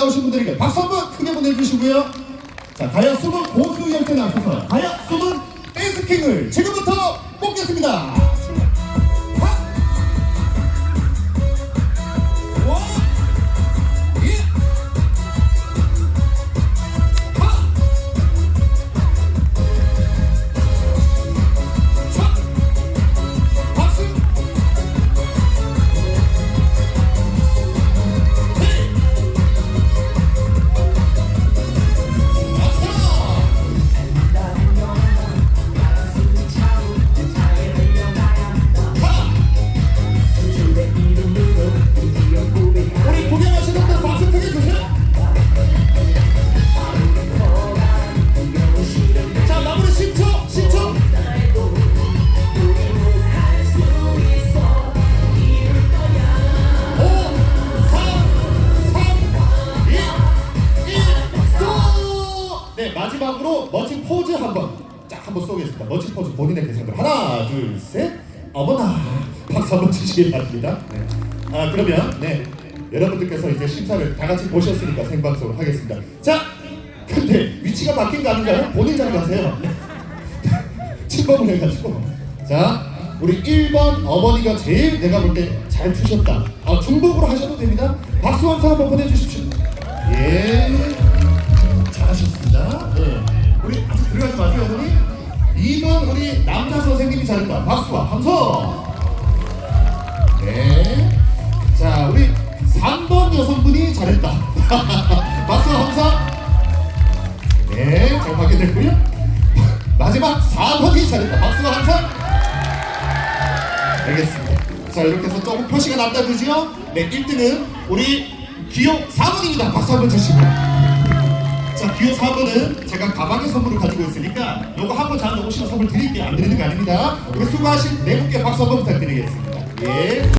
나오신 분들에게 박수 한번 크게 보내주시고요. 자, 가야 숨은 고수 열 마지막으로 멋진 포즈 한번 쫙 한번 쏘겠습니다. 멋진 포즈 본인의 개성대로 하나, 둘, 셋. 어머나 박수 한번 주시기 바랍니다. 네. 아 그러면 네 여러분들께서 이제 심사를 다 같이 보셨으니까 생방송을 하겠습니다. 자, 근데 위치가 바뀐 거 아닌가요? 본인. 네. 침범을 해가지고 자 우리 1번 어머니가 제일 내가 볼 때 잘 푸셨다 아, 중복으로 하셔도 됩니다 박수 한 한번 보내주십시오 들어가지 마세요 어머니 2번 우리 남자 선생님이 잘했다 박수와 함성 네 자 우리 3번 여성분이 잘했다 박수와 함성 네 잘 확인됐고요 마지막 4번이 잘했다. 박수와 함성. 알겠습니다. 자 이렇게 해서 조금 표시가 났다 그죠? 네 1등은 우리 기호 4번입니다. 박수 한번 주시고. 자 기호 4번은 제가 가방에 선물을 가지고 있으니까 요거 한번 잘 넣으시면 선물 드릴게요. 안 드리는 거 아닙니다. 우리 수고하신 네 분께 박수 한번 부탁드리겠습니다. 예.